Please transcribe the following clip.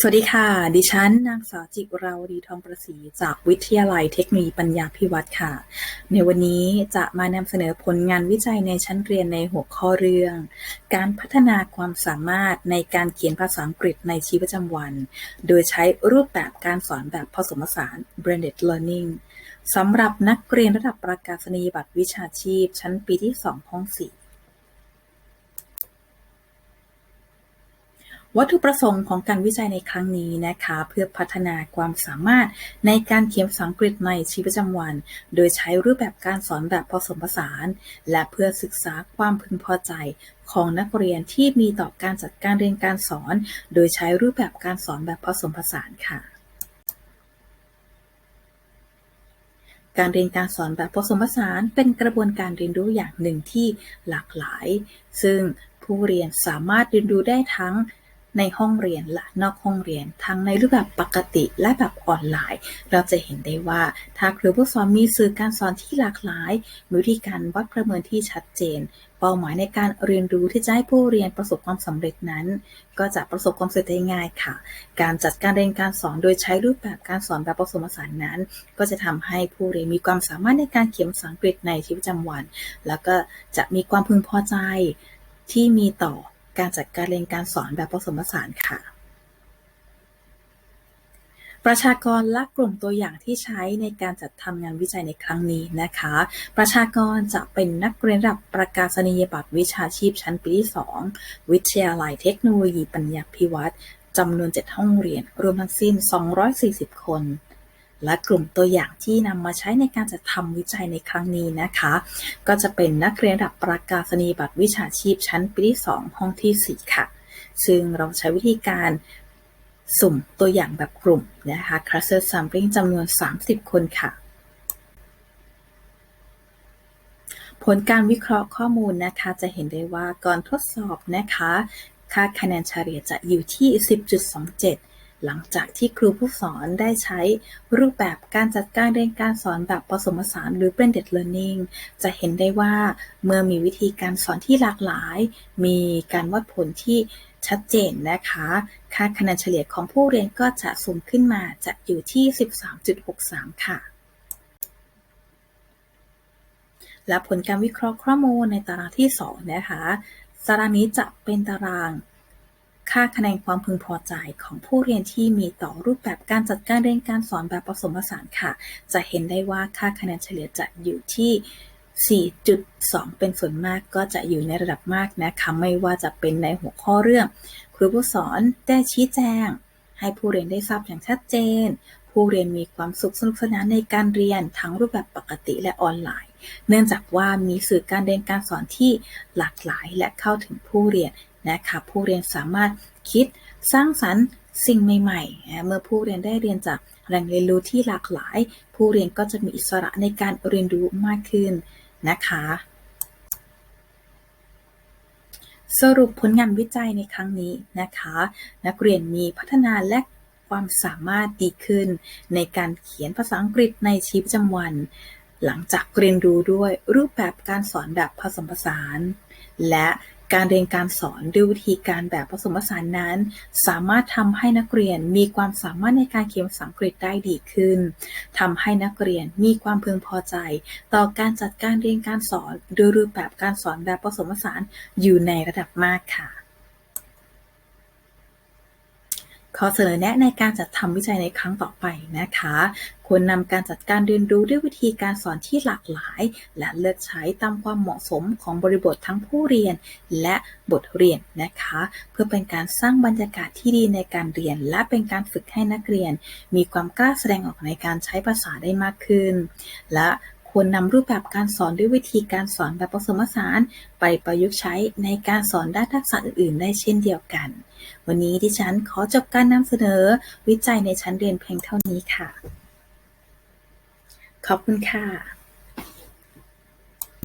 สวัสดีค่ะ ดิฉันนางสาวจิราวดีทองประศีจากวิทยาลัยเทคโนโลยีปัญญาพิวัตรค่ะ ในวันนี้จะมานำเสนอผลงานวิจัยในชั้นเรียนในหัวข้อเรื่อง การพัฒนาความสามารถในการเขียนภาษาอังกฤษในชีวิตประจำวัน โดยใช้รูปแบบการสอนแบบผสมผสาน blended learning สำหรับนักเรียนระดับประกาศนียบัตรวิชาชีพ ชั้นปีที่ 2 ห้อง 4 วัตถุประสงค์ของการวิจัยในครั้งนี้นะคะ เพื่อพัฒนาความสามารถในการเขียนภาษาอังกฤษในชีวิตประจำวัน โดยใช้รูปแบบการสอนแบบผสมผสาน และเพื่อศึกษาความพึงพอใจของนักเรียนที่มีต่อการจัดการเรียนการสอน โดยใช้รูปแบบการสอนแบบผสมผสานค่ะการเรียนการสอนแบบผสมผสานเป็นกระบวนการเรียนรู้อย่างหนึ่งที่หลากหลาย ซึ่งผู้เรียนสามารถเรียนรู้ได้ทั้ง ในห้องเรียนและนอกห้องเรียน ทั้งในรูปแบบปกติและแบบออนไลน์ เราจะเห็นได้ว่าถ้าครูผู้สอนมีสื่อการสอนที่หลากหลายมีวิธีการวัดประเมินที่ชัดเจน เป้าหมายในการเรียนรู้ที่จะให้ผู้เรียนประสบความสำเร็จนั้น ก็จะประสบความสำเร็จได้ง่ายค่ะ การจัดการเรียนการสอนโดยใช้รูปแบบการสอนแบบผสมผสานนั้น ก็จะทำให้ผู้เรียนมีความสามารถในการเขียนภาษาอังกฤษในชีวิตประจำวัน แล้วก็จะมีความพึงพอใจที่มีต่อ การจัดการเรียนการสอนแบบผสมผสานค่ะ ประชากรและกลุ่มตัวอย่างที่ใช้ในการจัดทำงานวิจัยในครั้งนี้นะคะ ประชากรจะเป็นนักเรียนระดับประกาศนียบัตรวิชาชีพชั้นปีที่ 2 วิทยาลัยเทคโนโลยีปัญญาพิวัตรจำนวน 7 ห้องเรียน รวมทั้งสิ้น 240 คน และกลุ่มตัวอย่างที่นำมาใช้ในการจัดทำวิจัยในครั้งนี้นะคะ ก็จะเป็นนักเรียนระดับประกาศนียบัตรวิชาชีพชั้นปีที่ 2 ห้องที่ 4 ค่ะ ซึ่งเราใช้วิธีการสุ่มตัวอย่างแบบกลุ่มนะคะ cluster sampling จำนวน 30 คนค่ะ ผลการวิเคราะห์ข้อมูลนะคะ จะเห็นได้ว่าก่อนทดสอบนะคะ ค่าคะแนนเฉลี่ยจะอยู่ที่ 10.27 หลังจากที่ครูผู้สอนได้ใช้รูปแบบการจัดการเรียนการสอนแบบผสมผสานหรือ blended learning จะเห็นได้ว่าเมื่อมีวิธีการสอนที่หลากหลาย มีการวัดผลที่ชัดเจนนะคะ ค่าคะแนนเฉลี่ยของผู้เรียนก็จะสูงขึ้นมาจะอยู่ที่ 13.63 ค่ะ และผลการวิเคราะห์ข้อมูลในตารางที่ 2 นะคะ ตารางนี้จะเป็นตาราง ค่าคะแนนความพึงพอใจของผู้เรียนที่มีต่อรูปแบบการจัดการเรียนการสอนแบบผสมผสานค่ะ จะเห็นได้ว่าค่าคะแนนเฉลี่ยจะอยู่ที่4.2 เป็นส่วนมากก็จะอยู่ในระดับมากนะคะไม่ว่าจะเป็นในหัวข้อเรื่อง ครูผู้สอนได้ชี้แจง ให้ผู้เรียนได้ทราบอย่างชัดเจน ผู้เรียนมีความสุขสนุกสนานในการเรียนทั้งรูปแบบปกติและออนไลน์ เนื่องจากว่ามีสื่อการเรียนการสอนที่หลากหลายและเข้าถึงผู้เรียน นะคะผู้เรียนสามารถคิดสร้างสรรค์สิ่งใหม่ๆ เมื่อผู้เรียนได้เรียนจากแหล่งเรียนรู้ที่หลากหลาย ผู้เรียนก็จะมีอิสระในการเรียนรู้มากขึ้นนะคะ สรุปผลงานวิจัยในครั้งนี้นะคะ นักเรียนมีพัฒนาและความสามารถดีขึ้น ในการเขียนภาษาอังกฤษในชีวิตประจำวัน หลังจากเรียนรู้ด้วยรูปแบบการสอนแบบผสมผสาน และ การเรียนการสอนด้วยวิธีการแบบผสมผสานนั้น สามารถทำให้นักเรียนมีความสามารถในการเขียนภาษาอังกฤษได้ดีขึ้นทำให้นักเรียนมีความพึงพอใจ ต่อการจัดการเรียนการสอนโดยรูปแบบการสอนแบบผสมผสานอยู่ในระดับมากค่ะ ขอเสนอแนะในการจัดทำวิจัยในครั้งต่อไปนะคะ ควรนำการจัดการเรียนรู้ด้วยวิธีการสอนที่หลากหลาย และเลือกใช้ตามความเหมาะสมของบริบททั้งผู้เรียนและบทเรียนนะคะ เพื่อเป็นการสร้างบรรยากาศที่ดีในการเรียน และเป็นการฝึกให้นักเรียน มีความกล้าแสดงออกในการใช้ภาษาได้มากขึ้น และ ควรนำรูปแบบการสอนด้วยวิธีการสอนแบบผสมผสาน ไปประยุกต์ใช้ในการสอนด้านทักษะอื่นๆ ได้เช่นเดียวกัน วันนี้ดิฉันขอจบการนำเสนอวิจัยในชั้นเรียนเพียงเท่านี้ค่ะ ขอบคุณค่ะ